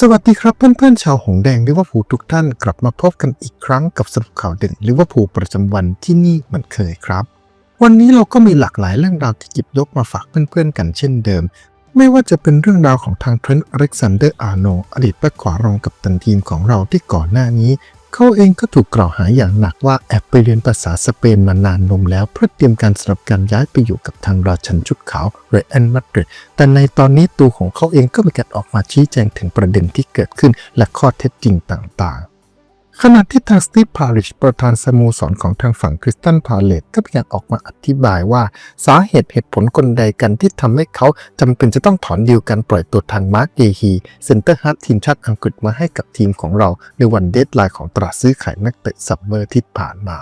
สวัสดีครับเพื่อนๆชาวหงแดงลิเวอร์พูลทุกท่านกลับมาพบกันอีกครั้งกับสรุปข่าวเด่นลิเวอร์พูลประจำวันที่นี่เหมือนเคยครับ วันนี้เราก็มีหลากหลายเรื่องราวที่หยิบยกมาฝากเพื่อนๆกันเช่นเดิม ไม่ว่าจะเป็นเรื่องราวของทางเทรนต์อเล็กซานเดอร์อาร์โนอดีตแบ็คขวารองกับตันทีมของเราที่ก่อนหน้านี้ เขาเองก็ถูกกล่าวหาอย่างหนักว่าแอบไปเรียนภาษาสเปนมานานนมแล้วเพื่อเตรียมการสำหรับการย้ายไปอยู่กับทางราชันชุดขาวเรอันมาดริดแต่ในตอนนี้ตัวของเขาเองก็มีการออกมาชี้แจงถึงประเด็นที่เกิดขึ้นและข้อเท็จจริงต่างๆ ขณะที่ทางสตีฟพาริชประธานสโมสรของทางฝั่งคริสตันพาเลตก็มีการออกมาอธิบายว่าสาเหตุเหตุผลกลใดกันที่ทำให้เขาจำเป็นจะต้องถอนดีลการปล่อยตัวทางมาร์กเยฮีเซนเตอร์ฮาร์ดทีมชาติอังกฤษมาให้กับทีมของเราในวันเดทไลน์ของตลาดซื้อขายนักเตะซัมเมอร์ที่ผ่านมา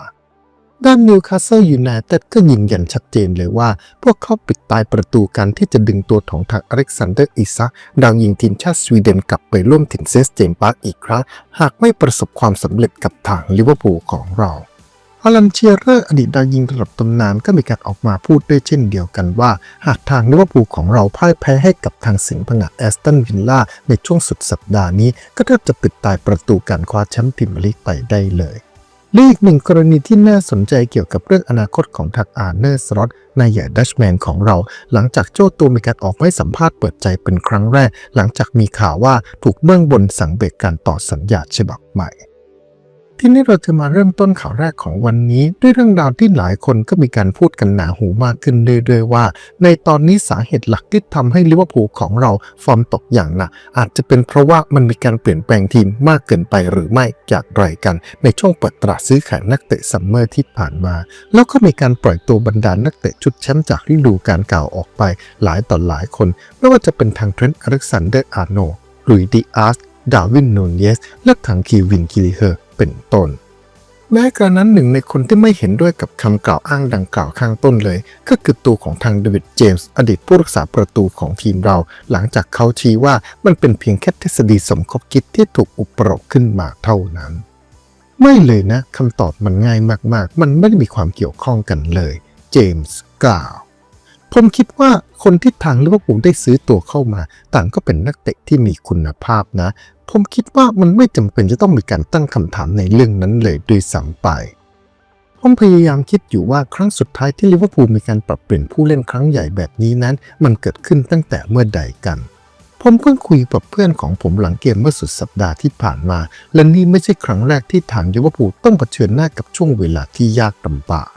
ด้านนิวคาสเซิลยูไนเต็ดก็ยืนยันชัดเจนเลยว่า พวกเขาปิดตายประตูการที่จะดึงตัวของทางอเล็กซานเดอร์อิซักดาวยิงทีมชาติสวีเดนกลับไปร่วมถิ่นเซสเจมปาร์คอีกครั้ง หากไม่ประสบความสำเร็จกับทางลิเวอร์พูลของเราอลันเชียร์เรอร์อดีตดาวยิงระดับตำนานก็มีการออกมาพูดด้วยเช่นเดียวกันว่า หากทางลิเวอร์พูลของเราพ่ายแพ้ให้กับทางสิงห์ผงาแอสตันวิลล่าในช่วงสุดสัปดาห์นี้ ก็แทบจะปิดตายประตูการคว้าแชมป์พรีเมียร์ลีกไปได้เลย และอีกหนึ่งกรณีที่น่าสนใจเกี่ยวกับเรื่องอนาคตของทักอาร์เนอร์สล็อตนายใหญ่ดัชแมนของเรา หลังจากโจ้ตัวมีการออกมาให้สัมภาษณ์เปิดใจเป็นครั้งแรก หลังจากมีข่าวว่าถูกเบื้องบนสั่งเบรกการต่อสัญญาฉบับใหม่ ที่นี่เราจะมาเริ่มต้นข่าวแรกของวันนี้ ด้วยเรื่องราวที่หลายคนก็มีการพูดกันหนาหูมากขึ้นเรื่อยๆว่า ในตอนนี้สาเหตุหลักที่ทำให้ลิเวอร์พูลของเราฟอร์มตกอย่างหนักอาจจะเป็นเพราะว่ามันมีการเปลี่ยนแปลงทีมมากเกินไปหรือไม่อย่างไรกัน ในช่วงเปิดตลาดซื้อขายนักเตะซัมเมอร์ที่ผ่านมา แล้วก็มีการปล่อยตัวบรรดานักเตะชุดแชมป์จากฤดูกาลเก่าออกไป หลายต่อหลายคนไม่ว่าจะเป็นทางเทรนต์อเล็กซานเดอร์อาร์โนลุยดิอาร์สดาวินนูนเยสและทางคีวินกิลิเฮอร์ เป็นต้น แม้กระนั้นหนึ่งในคนที่ไม่เห็นด้วยกับคำกล่าวอ้างดังกล่าวข้างต้นเลย ก็คือตัวของทางเดวิดเจมส์อดีตผู้รักษาประตูของทีมเรา หลังจากเขาชี้ว่ามันเป็นเพียงแค่ทฤษฎีสมคบคิดที่ถูกอุปโลกขึ้นมาเท่านั้น ไม่เลยนะคำตอบมันง่ายมากๆ มันไม่ได้มีความเกี่ยวข้องกันเลย เจมส์กล่าวผมคิดว่าคนที่ทางลิเวอร์พูลได้ซื้อตัวเข้ามา ต่างก็เป็นนักเตะที่มีคุณภาพนะ ผมคิดว่ามันไม่จำเป็นจะต้องมีการตั้งคำถามในเรื่องนั้นเลยด้วยซ้ำไป ผมพยายามคิดอยู่ว่าครั้งสุดท้ายที่ลิเวอร์พูลมีการปรับเปลี่ยนผู้เล่นครั้งใหญ่แบบนี้นั้น มันเกิดขึ้นตั้งแต่เมื่อใดกัน ผมเพิ่งคุยกับเพื่อนของผมหลังเกมเมื่อสุดสัปดาห์ที่ผ่านมา และนี่ไม่ใช่ครั้งแรกที่ทางลิเวอร์พูลต้องเผชิญหน้ากับช่วงเวลาที่ยากลำบาก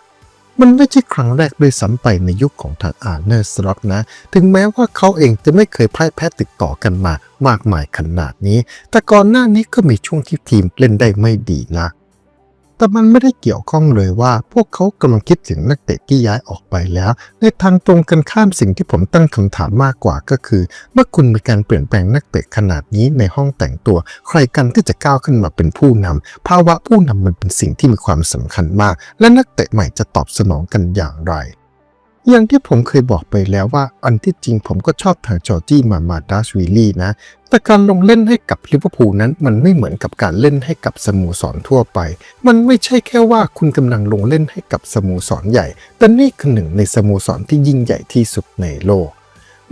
มันไม่ใช่ครั้งแรกด้วยซ้ำไปในยุคของทางอาร์เนอร์สล็อตนะ ถึงแม้ว่าเขาเองจะไม่เคยพ่ายแพ้ติดต่อกันมามากมายขนาดนี้ แต่ก่อนหน้านี้ก็มีช่วงที่ทีมเล่นได้ไม่ดีนะ แต่มันไม่ได้เกี่ยวข้องเลยว่า พวกเขากำลังคิดถึงนักเตะที่ย้ายออกไปแล้ว ในทางตรงกันข้ามสิ่งที่ผมตั้งคำถามมากกว่าก็คือ เมื่อคุณมีการเปลี่ยนแปลงนักเตะขนาดนี้ในห้องแต่งตัว ใครกันที่จะก้าวขึ้นมาเป็นผู้นำภาวะผู้นำมันเป็นสิ่งที่มีความสำคัญมาก และนักเตะใหม่จะตอบสนองกันอย่างไร อย่างที่ผมเคยบอกไปแล้วว่าอันที่จริงผมก็ชอบทางจอร์จี้มามาดาสวิลลี่นะ แต่การลงเล่นให้กับลิเวอร์พูลนั้นมันไม่เหมือนกับการเล่นให้กับสโมสรทั่วไป มันไม่ใช่แค่ว่าคุณกำลังลงเล่นให้กับสโมสรใหญ่ แต่นี่คือหนึ่งในสโมสรที่ยิ่งใหญ่ที่สุดในโลก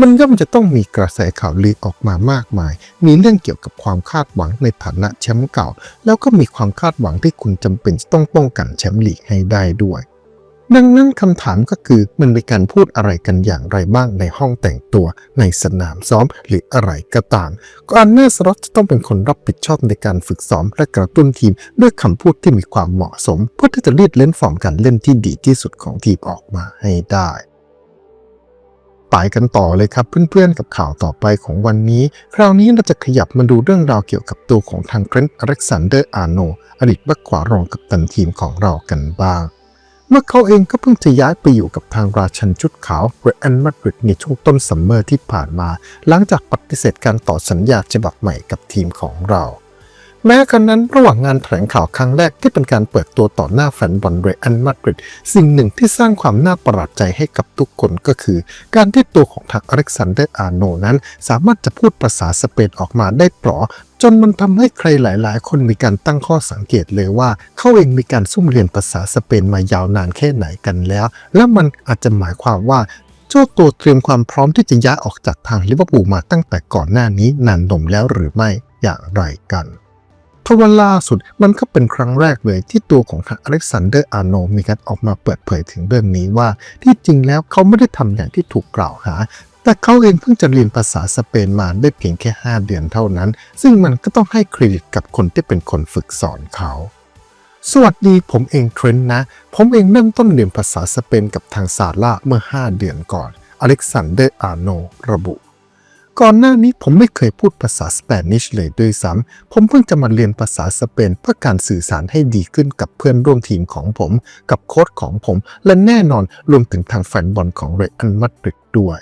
มันย่อมจะต้องมีกระแสข่าวลือออกมามากมาย มีเรื่องเกี่ยวกับความคาดหวังในฐานะแชมป์เก่า แล้วก็มีความคาดหวังที่คุณจำเป็นจะต้องป้องกันแชมป์ลีกให้ได้ด้วย ดังนั้นคำถามก็คือมันเป็นการพูดอะไรกันอย่างไรบ้างในห้องแต่งตัวในสนามซ้อมหรืออะไรก็ตามก็อันเนอร์สล็อตจะต้องเป็นคนรับผิดชอบในการฝึกซ้อมและกระตุ้นทีมด้วยคำพูดที่มีความเหมาะสม เพื่อที่จะรีดเล่นฟอร์มการเล่นที่ดีที่สุดของทีมออกมาให้ได้ไปกันต่อเลยครับเพื่อนๆกับข่าวต่อไปของวันนี้ คราวนี้เราจะขยับมาดูเรื่องราวเกี่ยวกับตัวของทางเทรนต์อเล็กซานเดอร์อาร์โนอดีตบ็คขวารองกัปตันทีมของเรากันบ้าง เมื่อเขาเองก็เพิ่งจะย้ายไปอยู่กับทางราชันชุดขาวเรอันมาดริดในช่วงต้นซัมเมอร์ที่ผ่านมา หลังจากปฏิเสธการต่อสัญญาฉบับใหม่กับทีมของเรา แม้กระนั้นระหว่างงานแถลงข่าวครั้งแรกที่เป็นการเปิดตัวต่อหน้าแฟนบอลเรอันมาดริดสิ่งหนึ่งที่สร้างความน่าประหลาดใจให้กับทุกคนก็คือ การที่ตัวของทางอเล็กซานเดอร์อาร์โนนั้น สามารถจะพูดภาษาสเปนออกมาได้เปราะ จนมันทำให้ใครหลาย ๆ คนมีการตั้งข้อสังเกตเลยว่า เขาเองมีการซุ่มเรียนภาษาสเปนมายาวนานแค่ไหนกันแล้ว และมันอาจจะหมายความว่าจจ้าตัวเตรียมความพร้อมที่จะย้ายออกจากทางลิเวอร์พูลมาตั้งแต่ก่อนหน้านี้นานนมแล้วหรือไม่อย่างไรกันทว่าล่าสุดมันก็เป็นครั้งแรกเลยที่ตัวของทางอเล็กซานเดอร์อาร์โนมีการออกมาเปิดเผยถึงเรื่องนี้ว่า ที่จริงแล้วเขาไม่ได้ทำอย่างที่ถูกกล่าวหา แต่เขาเองเพิ่งจะเรียนภาษาสเปนมาได้เพียงแค่ 5 เดือนเท่านั้น ซึ่งมันก็ต้องให้เครดิตกับคนที่เป็นคนฝึกสอนเขา สวัสดีผมเองเทรนต์นะ ผมเองเริ่มต้นเรียนภาษาสเปนกับทางซาร่าเมื่อ 5 เดือนก่อน อเล็กซานเดอร์อาร์โนระบุก่อนหน้านี้ผมไม่เคยพูดภาษาสเปนิชเลยด้วยซ้ำ ผมเพิ่งจะมาเรียนภาษาสเปนเพื่อการสื่อสารให้ดีขึ้นกับเพื่อนร่วมทีมของผม กับโค้ชของผม และแน่นอนรวมถึงทางแฟนบอลของเรอัลมาดริดด้วย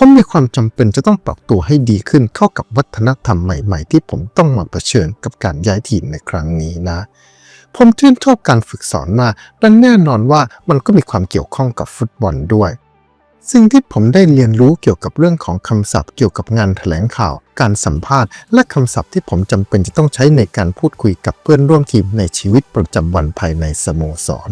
ผมมีความจำเป็นจะต้องปรับตัวให้ดีขึ้นเข้ากับวัฒนธรรมใหม่ๆ ที่ผมต้องมาเผชิญกับการย้ายทีมในครั้งนี้นะ ผมชื่นชอบการฝึกสอนมากและแน่นอนว่ามันก็มีความเกี่ยวข้องกับฟุตบอลด้วย สิ่งที่ผมได้เรียนรู้เกี่ยวกับเรื่องของคำศัพท์ เกี่ยวกับงานแถลงข่าว การสัมภาษณ์ และคำศัพท์ที่ผมจำเป็นจะต้องใช้ในการพูดคุยกับเพื่อนร่วมทีมในชีวิตประจำวันภายในสโมสร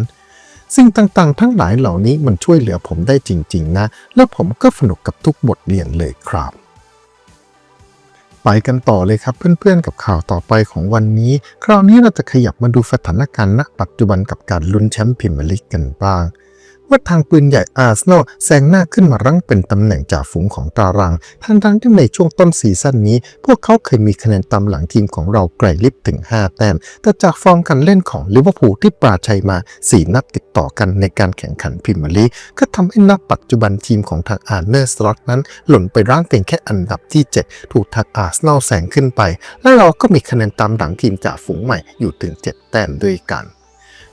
สิ่งต่างๆ ทั้งหลายเหล่านี้มันช่วยเหลือผมได้จริง ๆ นะ และผมก็สนุกกับทุกบทเรียนเลยครับ ไปกันต่อเลยครับเพื่อนๆ กับข่าวต่อไปของวันนี้ คราวนี้เราจะขยับมาดูสถานการณ์ณปัจจุบันกับการลุ้นแชมป์พรีเมียร์ลีกกันบ้าง ว่าทางปืนใหญ่อาร์เซนอลแซงหน้าขึ้นมารั้งเป็นตำแหน่งจ่าฝูงของตารางทั้งทั้งๆที่ในช่วงต้นซีซั่นนี้ พวกเขาเคยมีคะแนนตามหลังทีมของเราไกลลิบถึง 5 แต้ม แต่จากฟอร์มการเล่นของลิเวอร์พูลที่ปราชัยมา 4 นัดติดต่อกันในการแข่งขันพรีเมียร์ลีกก็ทำให้นับปัจจุบันทีมของทางอาร์เนอร์สล็อตนั้น หล่นไปร่างเป็นแค่อันดับที่ 7 ถูกทางอาร์เซนอลแซงขึ้นไป และเราก็มีคะแนนตามหลังทีมจ่าฝูงใหม่อยู่ถึง 7 แต้มด้วยกัน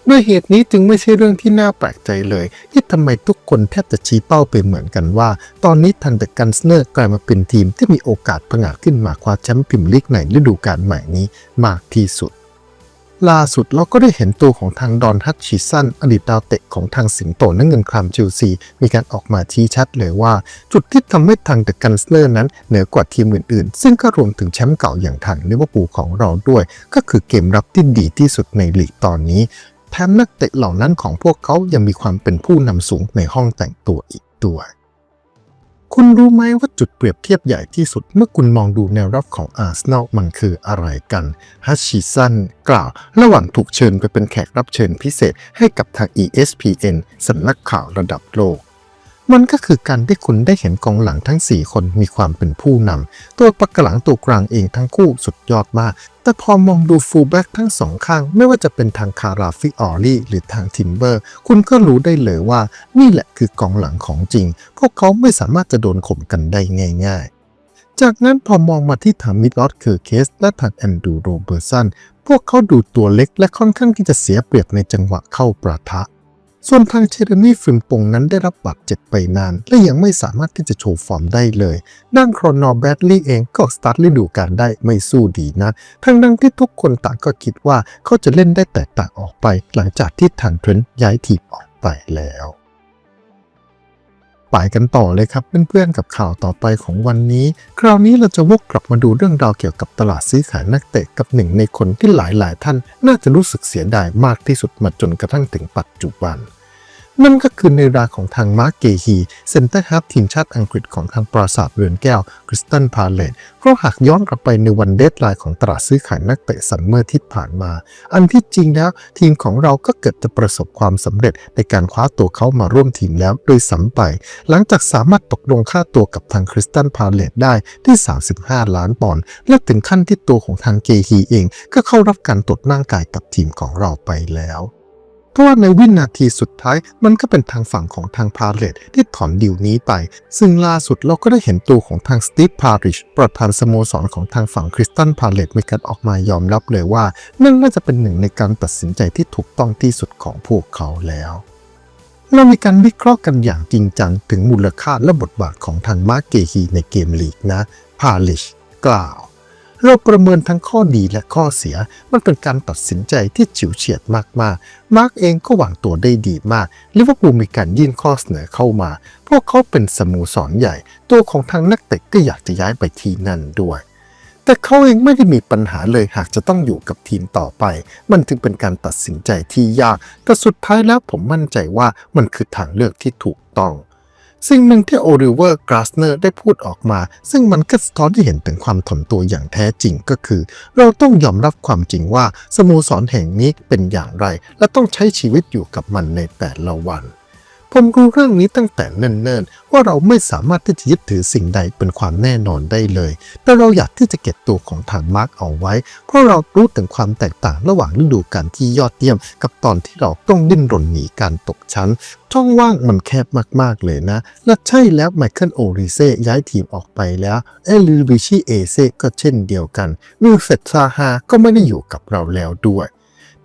ด้วยเหตุนี้จึงไม่ใช่เรื่องที่น่าแปลกใจเลย ที่ทำไมทุกคนแทบจะชี้เป้าไปเหมือนกันว่า ตอนนี้ทันเดอร์กันสเนอร์กลายมาเป็นทีมที่มีโอกาสผงาขึ้นมาคว้าแชมป์พรีเมียร์ลีกในฤดูกาลใหม่นี้มากที่สุดล่าสุดเราก็ได้เห็นตัวของทางดอนฮัตชิสันอดีตดาวเตะของทางสิงโตนักเงินครามเชลซี มีการออกมาชี้ชัดเลยว่า จุดที่ทำให้ทางเดอะกันสเนอร์นั้นเหนือกว่าทีมอื่นๆ ซึ่งก็รวมถึงแชมป์เก่าอย่างทางลิเวอร์พูลของเราด้วย ก็คือเกมรับที่ดีที่สุดในลีกตอนนี้ แถมนักเตะเหล่านั้นของพวกเขายังมีความเป็นผู้นำสูงในห้องแต่งตัวอีกด้วย คุณรู้ไหมว่าจุดเปรียบเทียบใหญ่ที่สุดเมื่อคุณมองดูแนวรับของอาร์เซนอลมันคืออะไรกันฮัชชิสันกล่าว ระหว่างถูกเชิญไปเป็นแขกรับเชิญพิเศษให้กับทาง ESPN สำนักข่าวระดับโลก มันก็คือการที่คุณได้เห็นกองหลังทั้ง 4 คนมีความเป็นผู้นำตัวปักหลังตัวกลางเองทั้งคู่สุดยอดมาก แต่พอมองดูฟูลแบ็กทั้งสองข้าง ไม่ว่าจะเป็นทางคาราฟิออลลี่หรือทางทิมเบอร์ คุณก็รู้ได้เลยว่า นี่แหละคือกองหลังของจริง พวกเขาไม่สามารถจะโดนข่มกันได้ง่าย ๆจากนั้นพอมองมาที่ทางมิดลอดเคอร์เคส และทางแอนดูโรเบอร์สัน พวกเขาดูตัวเล็กและค่อนข้างที่จะเสียเปรียบในจังหวะเข้าประทะ ส่วนทางเชเรนี่ฟิมปงนั้นได้รับบาดเจ็บไปนาน และยังไม่สามารถที่จะโชว์ฟอร์มได้เลย ด้านครอนอร์แบดลี่เองก็สตาร์ทฤดูกาลได้ไม่สู้ดีนะทั้งดังที่ทุกคนต่างก็คิดว่าเขาจะเล่นได้แตกต่างออกไป หลังจากที่ทางเทรนย้ายทีมออกไปแล้ว ไปกันต่อเลยครับเพื่อนๆกับข่าวต่อไปของวันนี้ คราวนี้เราจะวกกลับมาดูเรื่องราวเกี่ยวกับตลาดซื้อขายนักเตะกับหนึ่งในคนที่หลายๆ ท่าน น่าจะรู้สึกเสียดายมากที่สุดมาจนกระทั่งถึงปัจจุบัน นั่นก็คือในราของทางมาร์กเกฮีเซนเตอร์ฮับทีมชาติอังกฤษของทางปราสาทเรือนแก้วคริสตันพาเลตเพราะหากย้อนกลับไปในวันเดทไลน์ของตลาดซื้อขายนักเตะซัมเมอร์ที่ผ่านมา อันที่จริงแล้ว ทีมของเราก็เกิดจะประสบความสำเร็จในการคว้าตัวเขามาร่วมทีมแล้วโดยสัมไป หลังจากสามารถตกลงค่าตัวกับทางคริสตันพาเลตได้ที่ 35 ล้านปอนด์และถึงขั้นที่ตัวของทางเกฮีเอง ก็เข้ารับการตรวจร่างกายกับทีมของเราไปแล้ว เพราะว่าในวินาทีสุดท้ายมันก็เป็นทางฝั่งของทางพาเลตที่ถอนดีลนี้ไป ซึ่งล่าสุดเราก็ได้เห็นตัวของทางสตีฟพาริชประธานสโมสรของทางฝั่งคริสตันพาเลตมีการออกมายอมรับเลยว่า นั่นน่าจะเป็นหนึ่งในการตัดสินใจที่ถูกต้องที่สุดของพวกเขาแล้วเรามีการวิเคราะห์กันอย่างจริงจัง ถึงมูลค่าและบทบาทของทางมาร์เกฮีในเกมลีกนะ พาลิชกล่าว เราประเมินทั้งข้อดีและข้อเสีย มันเป็นการตัดสินใจที่ฉิวเฉียดมากๆ มาร์กเองก็วางตัวได้ดีมากลิเวอร์พูลมีการยื่นข้อเสนอเข้ามา พวกเขาเป็นสโมสรใหญ่ ตัวของทางนักเตะก็อยากจะย้ายไปที่นั่นด้วย แต่เขาเองไม่ได้มีปัญหาเลยหากจะต้องอยู่กับทีมต่อไป มันจึงเป็นการตัดสินใจที่ยาก แต่สุดท้ายแล้วผมมั่นใจว่ามันคือทางเลือกที่ถูกต้อง สิ่งหนึ่งที่โอริเวอร์กราสเนอร์ได้พูดออกมา ซึ่งมันก็สะท้อนที่เห็นถึงความถ่อมตัวอย่างแท้จริงก็คือ เราต้องยอมรับความจริงว่าสโมสรแห่งนี้เป็นอย่างไร และต้องใช้ชีวิตอยู่กับมันในแต่ละวัน ผมรู้เรื่องนี้ตั้งแต่เนิ่นๆว่าเราไม่สามารถที่จะยึดถือสิ่งใดเป็นความแน่นอนได้เลย แต่เราอยากที่จะเก็บตัวของทางมาร์กเอาไว้ เพราะเรารู้ถึงความแตกต่างระหว่างฤดูกาลที่ยอดเยี่ยม กับตอนที่เราต้องดิ้นรนหนีการตกชั้น ช่องว่างมันแคบมากๆเลยนะ และใช่แล้วไมเคิลโอริเซ่ย้ายทีมออกไปแล้วเอลิวิชิเอเซ่ก็เช่นเดียวกันวิลเฟตซาฮาก็ไม่ได้อยู่กับเราแล้วด้วย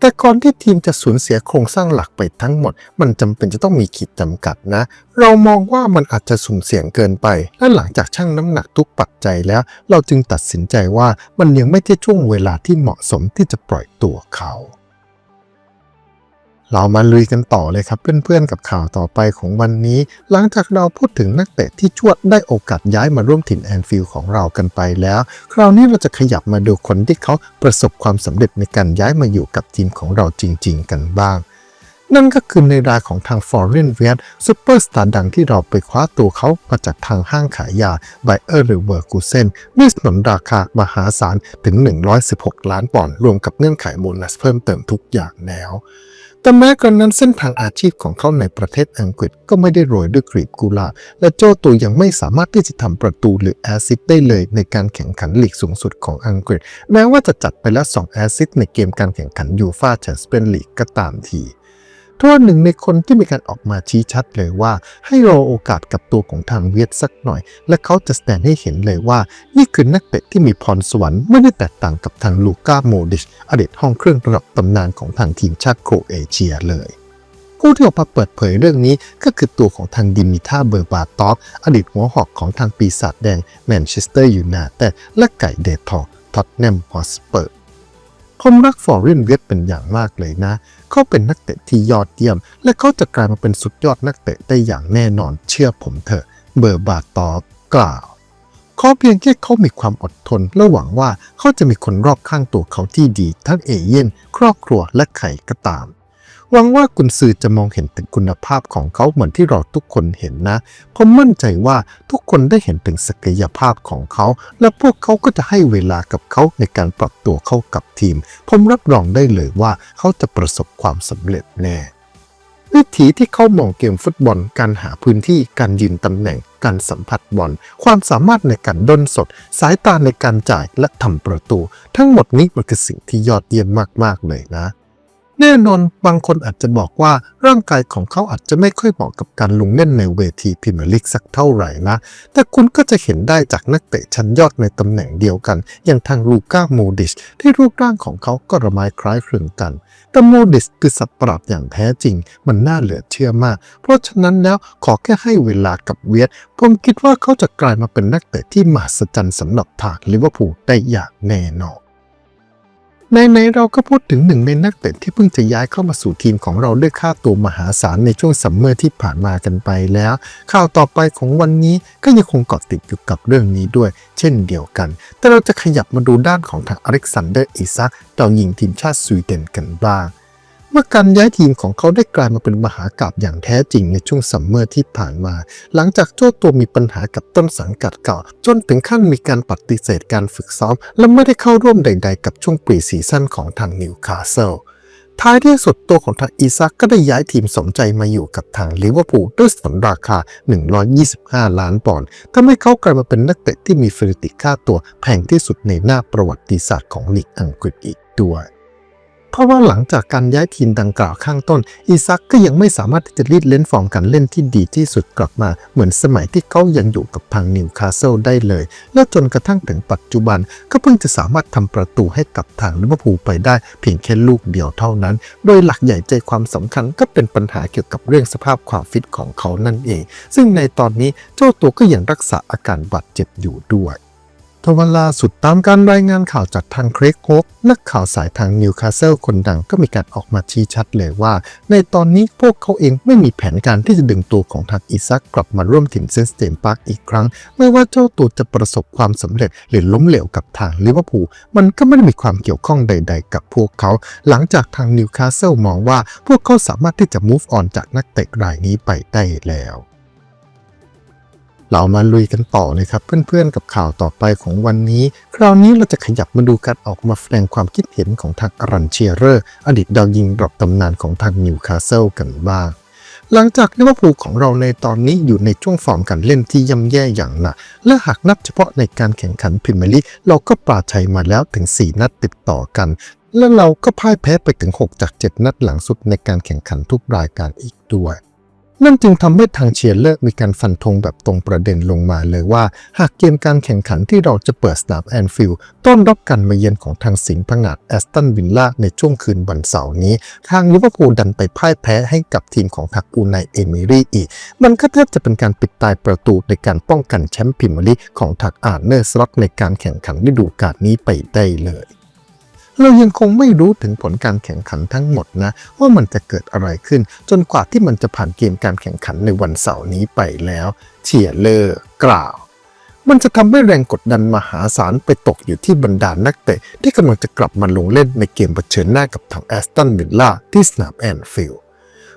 แต่ก่อนที่ทีมจะสูญเสียโครงสร้างหลักไปทั้งหมด มันจำเป็นจะต้องมีขีดจำกัดนะ เรามองว่ามันอาจจะสุ่มเสี่ยงเกินไป และหลังจากชั่งน้ำหนักทุกปัจจัยแล้ว เราจึงตัดสินใจว่ามันยังไม่ใช่ช่วงเวลาที่เหมาะสมที่จะปล่อยตัวเขา เรามาลุยกันต่อเลยครับ เพื่อนๆกับข่าวต่อไปของวันนี้ หลังจากเราพูดถึงนักเตะที่ชวดได้โอกาสย้ายมาร่วมถิ่นแอนฟิลด์ของเรากันไปแล้ว คราวนี้เราจะขยับมาดูคนที่เขาประสบความสำเร็จในการย้ายมาอยู่กับทีมของเราจริง ๆ กันบ้าง นั่นก็คือในรายของทาง Foreign v i e t ซูเปอร์สตาร์ดังที่เราไปคว้าตัวเขามาจากทางห้างขายยาไบเออร์หรือเวอร์กูเซนด้วยสนนราคามหาศาลถึง 116 ล้านปอนด์รวมกับเงื่อนไขโบนัสเพิ่มเติมทุกอย่างแล้ว แต่แม้กระนั้นเส้นทางอาชีพของเขาในประเทศอังกฤษก็ไม่ได้โรยด้วยกรีบกุหลาบและโจตัวยังไม่สามารถที่จะทำประตูหรือแอซิสต์ได้เลยในการแข่งขันลีกสูงสุดของอังกฤษ แม้ว่าจะจัดไปแล้ว2แอซิสต์ในเกมการแข่งขันยูฟาแชมเปี้ยนลีกก็ตามที ทว่าหนึ่งในคนที่มีการออกมาชี้ชัดเลยว่า ให้รอโอกาสกับตัวของทางเวียดสักหน่อย และเขาจะแสดงให้เห็นเลยว่า นี่คือนักเตะที่มีพรสวรรค์ไม่ได้แตกต่างกับทางลูก้าโมดิชอดีตห้องเครื่องระดับตำนานของทางทีมชาติโครเอเชียเลยผู้ที่ออกมาเปิดเผยเรื่องนี้ก็คือตัวของทางดิมิท่าเบอร์บาต็อกอดีตหัวหอกของทางปีศาจแดงแมนเชสเตอร์ยูไนเต็ดและไก่เดทอท็อตแนมฮอสเปอร์ผมรักฟอร์เรนเวทเป็นอย่างมากเลยนะ เขาเป็นนักเตะที่ยอดเยี่ยม และเขาจะกลายมาเป็นสุดยอดนักเตะได้อย่างแน่นอนเชื่อผมเถอะ เบอร์บาตอกกล่าวขอเพียงแค่เขามีความอดทนและหวังว่าเขาจะมีคนรอบข้างตัวเขาที่ดี ทั้งเอเย่นครอบครัวและใครก็ตาม หวังว่ากุนซือจะมองเห็นถึงคุณภาพของเขาเหมือนที่เราทุกคนเห็นนะ ผมมั่นใจว่าทุกคนได้เห็นถึงศักยภาพของเขา และพวกเขาก็จะให้เวลากับเขาในการปรับตัวเข้ากับทีม ผมรับรองได้เลยว่าเขาจะประสบความสำเร็จแน่วิธีที่เขามองเกมฟุตบอล การหาพื้นที่ การยืนตำแหน่ง การสัมผัสบอล ความสามารถในการด้นสด สายตาในการจ่ายและทำประตู ทั้งหมดนี้มันคือสิ่งที่ยอดเยี่ยมมากๆเลยนะ แน่นอนบางคนอาจจะบอกว่าร่างกายของเขาอาจจะไม่ค่อยเหมาะกับการลงเล่นในเวทีพรีเมียร์ลีกสักเท่าไหร่นะ แต่คุณก็จะเห็นได้จากนักเตะชั้นยอดในตำแหน่งเดียวกัน อย่างทางลูก้าโมดิชที่รูปร่างของเขาก็ระไม้คล้ายคลึงกัน แต่โมดิสคือสัตว์ประหลาดอย่างแท้จริง มันน่าเหลือเชื่อมาก เพราะฉะนั้นแล้วขอแค่ให้เวลากับเวียดผมคิดว่าเขาจะกลายมาเป็นนักเตะที่มหัศจรรย์สำหรับทางลิเวอร์พูลได้อย่างแน่นอน ในๆเราก็พูดถึงหนึ่งในนักเตะที่เพิ่งจะย้ายเข้ามาสู่ทีมของเราด้วยค่าตัวมหาศาลในช่วงซัมเมอร์ที่ผ่านมากันไปแล้ว ข่าวต่อไปของวันนี้ก็ยังคงเกาะติดอยู่กับเรื่องนี้ด้วย เช่นเดียวกัน แต่เราจะขยับมาดูด้านของทางอเล็กซานเดอร์อิซักดาวยิงทีมชาติสวีเดนกันบ้าง เมื่อการย้ายทีมของเขาได้กลายมาเป็นมหากาบอย่างแท้จริงในช่วงซัมเมอร์ที่ผ่านมา หลังจากเจ้าตัวมีปัญหากับต้นสังกัดเก่า จนถึงขั้นมีการปฏิเสธการฝึกซ้อม และไม่ได้เข้าร่วมใด ๆ กับช่วงปีซีซั่นของทางนิวคาสเซิลท้ายที่สุดตัวของทางอีซักก็ได้ย้ายทีมสมใจมาอยู่กับทางลิเวอร์พูลด้วยสนราคา 125 ล้านปอนด์ทำให้เขากลายมาเป็นนักเตะที่มีสถิติค่าตัวแพงที่สุดในหน้าประวัติศาสตร์ของลีกอังกฤษอีกด้วย เพราะว่าหลังจากการย้ายทีมดังกล่าวข้างต้น อีซักก็ยังไม่สามารถที่จะรีดเล่นฟอร์มการเล่นที่ดีที่สุดกลับมา เหมือนสมัยที่เขายังอยู่กับทางนิวคาสเซิลได้เลย และจนกระทั่งถึงปัจจุบัน ก็เพิ่งจะสามารถทำประตูให้กับทางลิเวอร์พูลไปได้ เพียงแค่ลูกเดียวเท่านั้น โดยหลักใหญ่ใจความสำคัญก็เป็นปัญหาเกี่ยวกับเรื่องสภาพความฟิตของเขานั่นเอง ซึ่งในตอนนี้เจ้าตัวก็ยังรักษาอาการบาดเจ็บอยู่ด้วย ทว่าล่าสุดตามการรายงานข่าวจากทางเครกโฮกนักข่าวสายทางนิวคาสเซิลคนดังก็มีการออกมาชี้ชัดเลยว่า ในตอนนี้พวกเขาเองไม่มีแผนการที่จะดึงตัวของทางอิซักกลับมาร่วมทีมเซนสเตมปาร์กอีกครั้ง ไม่ว่าเจ้าตัวจะประสบความสำเร็จหรือล้มเหลวกับทางลิเวอร์พูลมันก็ไม่ได้มีความเกี่ยวข้องใด ๆ กับพวกเขา หลังจากทางนิวคาสเซิลมองว่า พวกเขาสามารถที่จะ move on จากนักเตะรายนี้ไปได้แล้ว เรามาลุยกันต่อเลยครับเพื่อนๆกับข่าวต่อไปของวันนี้ คราวนี้เราจะขยับมาดูการออกมาแสดงความคิดเห็นของทางอรันเชียเรอร์ อดีตดาวยิงดรอปตำนานของทางนิวคาสเซิลกันบ้างหลังจากลิเวอร์พูลของเราในตอนนี้อยู่ในช่วงฟอร์มการเล่นที่ย่ำแย่อย่างหนัก และหากนับเฉพาะในการแข่งขันพรีเมียร์ลีกเราก็ปราชัยมาแล้วถึง 4 นัดติดต่อกัน และเราก็พ่ายแพ้ไปถึง 6 จาก 7 นัดหลังสุดในการแข่งขันทุกรายการอีกด้วย นั่นจึงทำให้ทางเชียร์เลอร์มีการฟันธงแบบตรงประเด็นลงมาเลยว่า หากเกมการแข่งขันที่เราจะเปิดสนามแอนฟิลด์ต้อนรับการมาเยือนของทางสิงห์ผงาดแอสตันวิลล่าในช่วงคืนวันเสาร์นี้ ทางลิเวอร์พูลดันไปพ่ายแพ้ให้กับทีมของทักอูไนเอมิรี่อีก มันก็แทบจะเป็นการปิดตายประตูในการป้องกันแชมป์พรีเมียร์ลีกของทักอาร์เนอร์สล็อตในการแข่งขันฤดูกาลนี้ไปได้เลย เรายังคงไม่รู้ถึงผลการแข่งขันทั้งหมดนะ ว่ามันจะเกิดอะไรขึ้น จนกว่าที่มันจะผ่านเกมการแข่งขันในวันเสาร์นี้ไปแล้ว เชียร์เลอร์กล่าว มันจะทำให้แรงกดดันมหาศาลไปตกอยู่ที่บรรดานักเตะที่กำลังจะกลับมาลงเล่นในเกมเผชิญหน้ากับทางแอสตันวิลล่าที่สนามแอนฟิลด์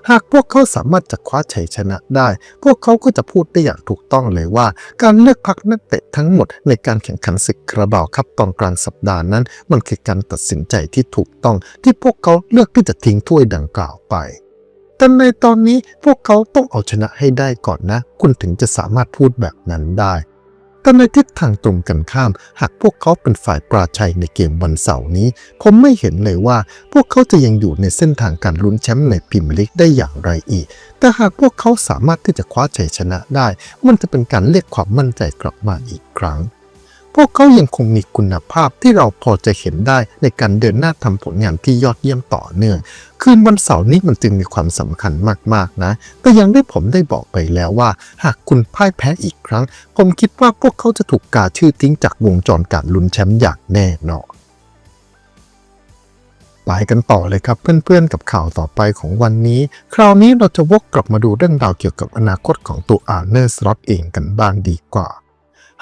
หากพวกเขาสามารถจะคว้าชัยชนะได้ พวกเขาก็จะพูดได้อย่างถูกต้องเลยว่า การเลือกพักนักเตะทั้งหมดในการแข่งขันศึกคาราบาวครับตอนกลางสัปดาห์นั้น มันคือการตัดสินใจที่ถูกต้อง ที่พวกเขาเลือกที่จะทิ้งถ้วยดังกล่าวไปแต่ในตอนนี้พวกเขาต้องเอาชนะให้ได้ก่อนนะ คุณถึงจะสามารถพูดแบบนั้นได้ แต่ในทิศทางตรงกันข้าม หากพวกเขาเป็นฝ่ายปราชัยในเกมวันเสาร์นี้ ผมไม่เห็นเลยว่าพวกเขาจะยังอยู่ในเส้นทางการลุ้นแชมป์ในพรีเมียร์ลีกได้อย่างไรอีก แต่หากพวกเขาสามารถที่จะคว้าชัยชนะได้ มันจะเป็นการเรียกความมั่นใจกลับมาอีกครั้ง พวกเขายังคงมีคุณภาพที่เราพอจะเห็นได้ในการเดินหน้าทำผลงานที่ยอดเยี่ยมต่อเนื่อง คืนวันเสาร์นี้มันจึงมีความสำคัญมากๆนะ แต่ยังได้ผมได้บอกไปแล้วว่า หากคุณพ่ายแพ้อีกครั้ง ผมคิดว่าพวกเขาจะถูกกาชื่อทิ้งจากวงจรการลุ้นแชมป์อย่างแน่นอนไปกันต่อเลยครับเพื่อนๆกับข่าวต่อไปของวันนี้ คราวนี้เราจะวกกลับมาดูเรื่องราวเกี่ยวกับอนาคตของตัวอาร์เนอร์สล็อตเองกันบ้างดีกว่า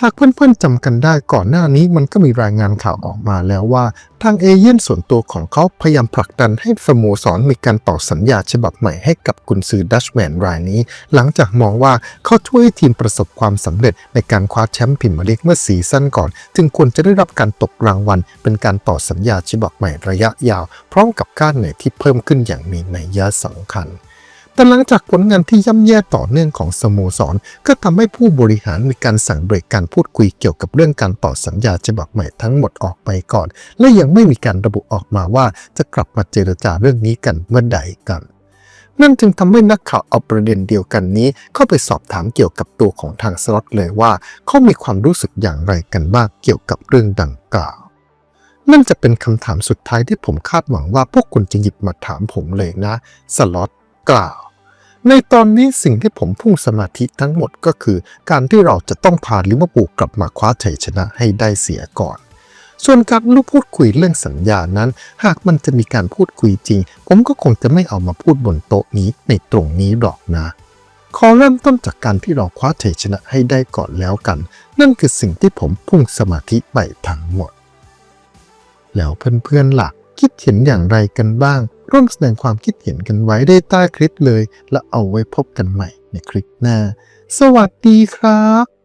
หากเพื่อนๆจำกันได้ก่อนหน้านี้มันก็มีรายงานข่าวออกมาแล้วว่า ทางเอเย่นส่วนตัวของเขาพยายามผลักดันให้สโมสรมีการต่อสัญญาฉบับใหม่ให้กับกุนซือดัชแมนรายนี้ หลังจากมองว่าเขาช่วยทีมประสบความสำเร็จในการคว้าแชมป์พรีเมียร์ลีกเมื่อซีซั่นก่อน จึงควรจะได้รับการตกรางวัล เป็นการต่อสัญญาฉบับใหม่ระยะยาว พร้อมกับค่าเหนื่อยที่เพิ่มขึ้นอย่างมีนัยยะสำคัญ แต่หลังจากผลงานที่ย่ำแย่ต่อเนื่องของสโมสร ก็ทำให้ผู้บริหารมีการสั่งเบรกการพูดคุยเกี่ยวกับเรื่องการต่อสัญญาฉบับใหม่ทั้งหมดออกไปก่อน และยังไม่มีการระบุออกมาว่าจะกลับมาเจรจาเรื่องนี้กันเมื่อใดกันนั่นจึงทำให้นักข่าวเอาประเด็นเดียวกันนี้ เข้าไปสอบถามเกี่ยวกับตัวของทางสล็อตเลยว่า เขามีความรู้สึกอย่างไรกันบ้างเกี่ยวกับเรื่องดังกล่าว นั่นจะเป็นคำถามสุดท้ายที่ผมคาดหวังว่าพวกคุณจะหยิบมาถามผมเลยนะ สล็อต กล่าว ในตอนนี้สิ่งที่ผมพุ่งสมาธิทั้งหมดก็คือ การที่เราจะต้องพาลิเวอร์พูลกลับมาคว้าชัยชนะให้ได้เสียก่อน ส่วนการลุกพูดคุยเรื่องสัญญานั้น หากมันจะมีการพูดคุยจริง ผมก็คงจะไม่เอามาพูดบนโต๊ะนี้ในตรงนี้หรอกนะขอเริ่มต้นจากการที่เราคว้าชัยชนะให้ได้ก่อนแล้วกัน นั่นคือสิ่งที่ผมพุ่งสมาธิไปทั้งหมด แล้วเพื่อนๆล่ะคิดเห็นอย่างไรกันบ้าง ร่วมแสดงความคิดเห็นกันไว้ได้ใต้คลิปเลย แล้วเอาไว้พบกันใหม่ในคลิปหน้า สวัสดีครับ